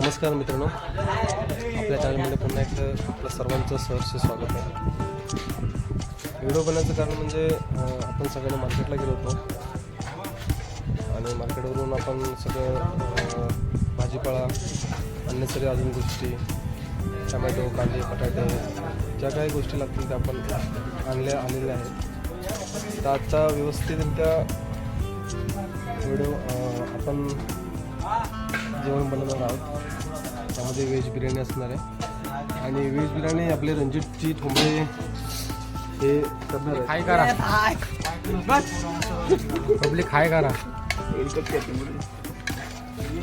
नमस्कार मित्रांनो. आपल्या चॅनलमध्ये पुन्हा एक आपलं सर्वांचं सहर्ष स्वागत आहे. व्हिडिओ बनवायचं कारण म्हणजे आपण सगळ्यांना मार्केटला गेलो होतो. आणि मार्केटवरून आपण सगळं भाजीपाळा भाजीपाला अन्य सगळ्या अजून गोष्टी टमॅटो कांदे बटाटे ज्या काही गोष्टी लागतील त्या आपण आणल्या आलेल्या आहेत. तर आजचा व्यवस्थितरित्या व्हिडिओ आपण जेवण बनवणार आहोत. त्यामध्ये व्हेज बिर्याणी असणार आहे. आणि व्हेज बिर्याणी आपले रणजितजी ठोंबळे हे करणार आहेत. करा पब्लिक हाय करा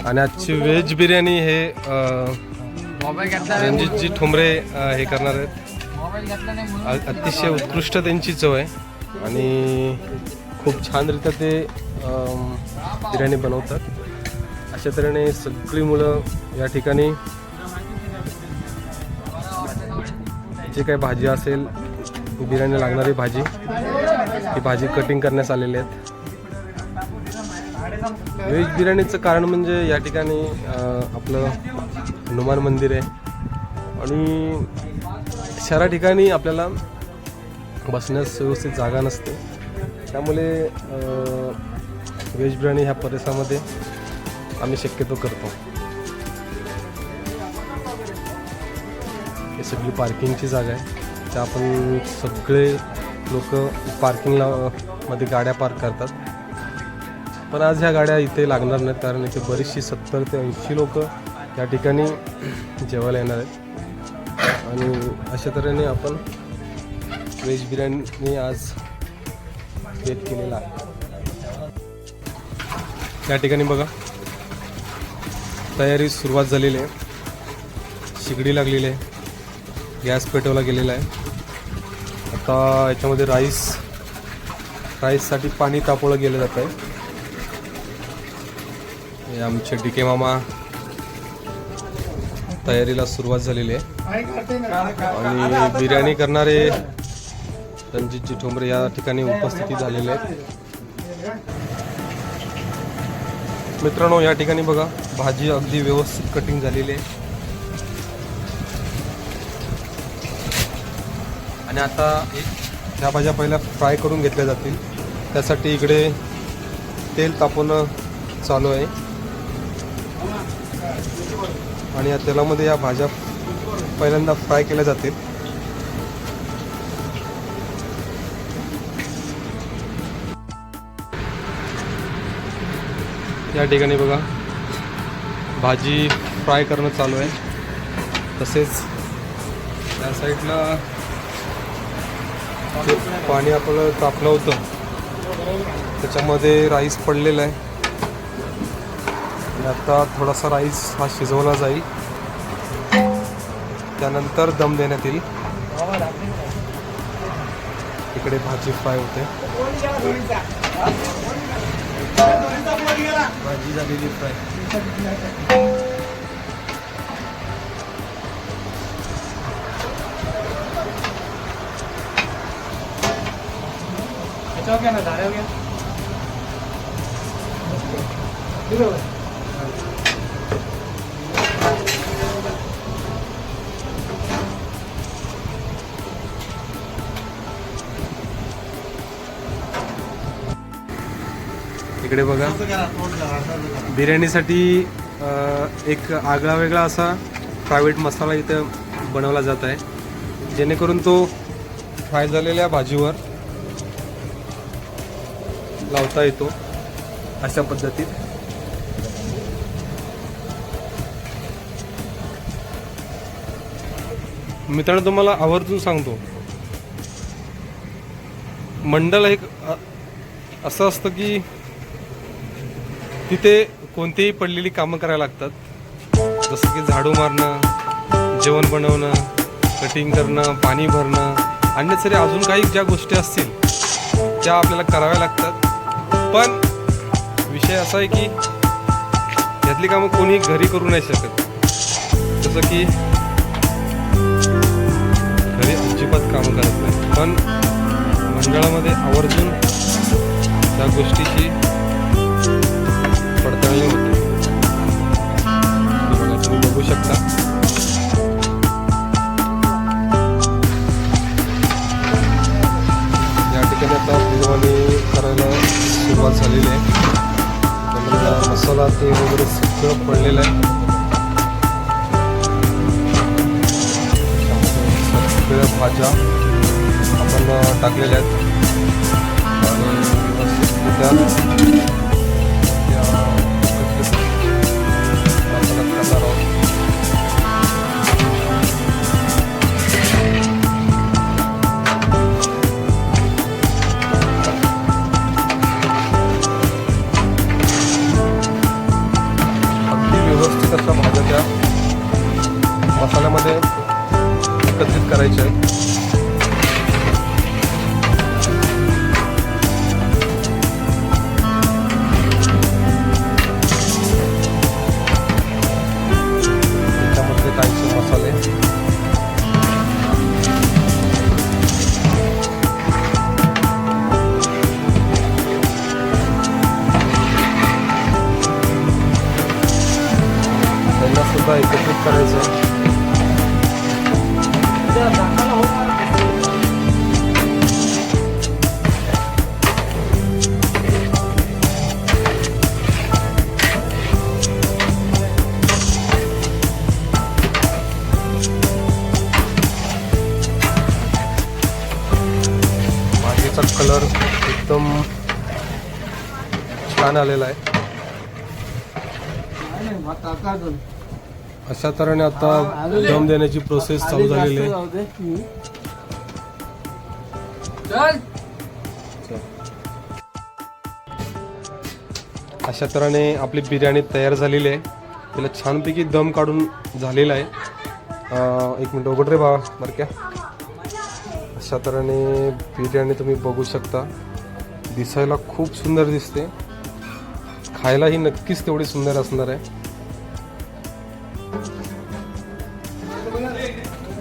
आणि आजची व्हेज बिर्याणी हे रणजितजी ठोंबरे हे करणार आहेत. अतिशय उत्कृष्ट त्यांची चव आहे. आणि खूप छानरित्या ते बिर्याणी बनवतात. अशा तऱ्हेने सगळी मुलं या ठिकाणी जे काही भाजी असेल बिर्याणी लागणारी भाजी ही भाजी कटिंग करण्यास आलेली आहेत. व्हेज बिर्याणीचं कारण म्हणजे या ठिकाणी आपलं हनुमान मंदिर आहे. आणि शहरा ठिकाणी आपल्याला बसण्यास व्यवस्थित जागा नसते. त्यामुळे व्हेज बिर्याणी ह्या परिसरामध्ये आम्ही शक्यतो करतो. हे सगळी पार्किंगची जागा आहे. त्या आपण सगळे लोक पार्किंगला मध्ये गाड्या पार्क करतात. पण आज ह्या गाड्या इथे लागणार नाहीत कारण इथे बरीचशी सत्तर ते ऐंशी लोक या ठिकाणी जेवायला येणार आहेत. आणि अशा तऱ्हेने आपण व्हेज बिर्याणी आज बेत केलेला आहे. या ठिकाणी बघा. तयारी सुरुवात झालेली आहे. शिगडी लागलेली आहे. गॅस पेटवला गेलेला आहे. आता याच्यामध्ये राईस राईससाठी पाणी तापवलं गेलं जात आहे. आमचे डी के मामा तयारीला सुरुवात झालेली आहे. आणि बिर्याणी करणारे रणजितजी ठोंबरे या ठिकाणी उपस्थिती झालेले आहेत. मित्रांनो या ठिकाणी बघा भाजी अगदी व्यवस्थित कटिंग झालेली आहे. आणि आता ह्या भाज्या पहिल्या फ्राय करून घेतल्या जातील. त्यासाठी इकडे तेल तापवणं चालू आहे. आणि या तेलामध्ये या भाज्या पहिल्यांदा फ्राय केल्या जातील. या ठिकाणी बघा भाजी फ्राय करणं चालू आहे. तसेच त्या साईडला जे पाणी आपलं तापलं होतं त्याच्यामध्ये राईस पडलेला आहे. आणि आता थोडासा राईस हा शिजवला जाईल. त्यानंतर दम देण्यात येईल. इकडे भाजी फ्राय होते. भाजी झालेली फ्राय हो गया ना धारे हो गया इकडे बघा. बिर्याणीसाठी एक आगळा वेगळा असा प्रायव्हेट मसाला इथं बनवला जात आहे. जेणेकरून तो फ्राय झालेल्या भाजीवर लावता येतो अशा पद्धतीत. मित्रांनो तुम्हाला आवर्जून सांगतो. मंडल एक असं असतं की तिथे कोणतीही पडलेली कामं करायला लागतात. जसं की झाडू मारणं जेवण बनवणं कटिंग करणं पाणी भरणं अन्य तरी अजून काही ज्या गोष्टी असतील त्या आपल्याला कराव्या लागतात. पण विषय असा आहे की यातली कामं कोणी घरी करू नाही शकत. जसं की घरी अजिबात कामं करत नाही. पण मंडळामध्ये आवर्जून त्या गोष्टीची शकता. या ठिकाणी आता बिर्याणी करायला सुरुवात झालेली आहे. त्यामुळे मसाला ते वगैरे सगळं पडलेलं आहे. सगळ्या भाज्या आपण टाकलेल्या आहेत. अशा भाज्या त्या मसाल्यामध्ये एकत्रित करायच्या आहेत कलर एकदम छान आलेला आहे. अशा तऱ्हेने आता दम देण्याची प्रोसेस चालू झालेली आहे. चल. अशा तऱ्हेने आपली बिर्याणी तयार झालेली आहे. तिला छानपैकी दम काढून झालेला आहे. अं, एक मिनिट उघड रे बाबा बरं क्या अशा तऱ्हेने बिर्याणी तुम्ही बघू शकता. दिसायला खूप सुंदर दिसते. खायलाही नक्कीच तेवढी सुंदर असणार आहे.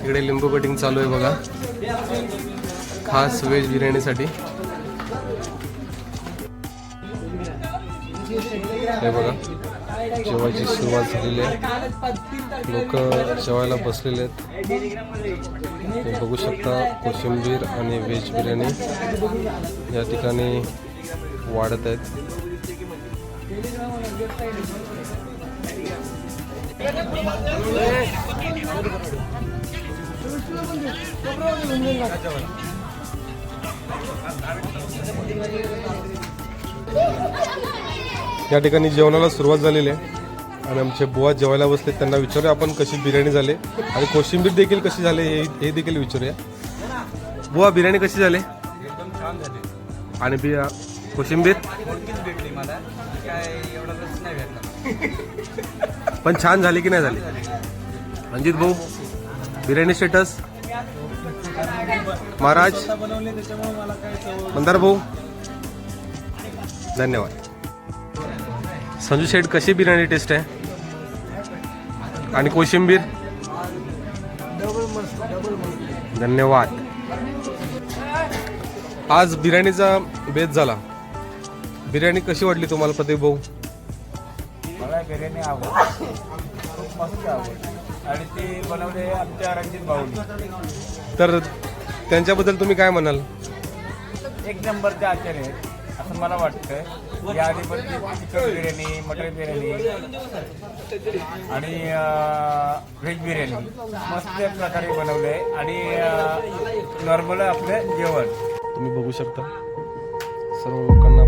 इकडे लिंबू कटिंग चालू आहे बघा. खास व्हेज बिर्याणीसाठी. हे बघा जेवायची सुरुवात झालेली आहे. लोक जेवायला बसलेले आहेत. बघू शकता कोशिंबीर आणि व्हेज बिर्याणी या ठिकाणी वाढत आहेत. या ठिकाणी जेवणाला सुरुवात झालेली आहे. आणि आमचे बुवा जेवायला बसले त्यांना विचारूया आपण कशी बिर्याणी झाली. आणि कोशिंबीर देखील कशी झाली हे हे देखील विचारूया. बुवा बिर्याणी कशी झाली? आणि बि कोशिंबीर? पण छान झाली की नाही झाली? रणजित भाऊ बिर्याणी स्टेटस महाराज. मंदार भाऊ. धन्यवाद. संजू शेठ कशी बिर्याणी टेस्ट आहे? आणि कोशिंबीर? धन्यवाद. आज बिर्याणीचा बेत झाला. बिर्याणी कशी वाटली तुम्हाला प्रदीप भाऊ? मला बिर्याणी खूप मस्त आणि ते बनवले आमच्या रणजित भाऊनी. तर त्यांच्याबद्दल तुम्ही काय म्हणाल? एक नंबरचे आचार्य आहेत. असं मला वाटतं या आधी पण चिकन बिर्याणी मटन बिर्याणी आणि व्हेज बिर्याणी. मस्त प्रकारे बनवले आणि नॉर्मल आपलं जेवण. तुम्ही बघू शकता. सर्व लोकांना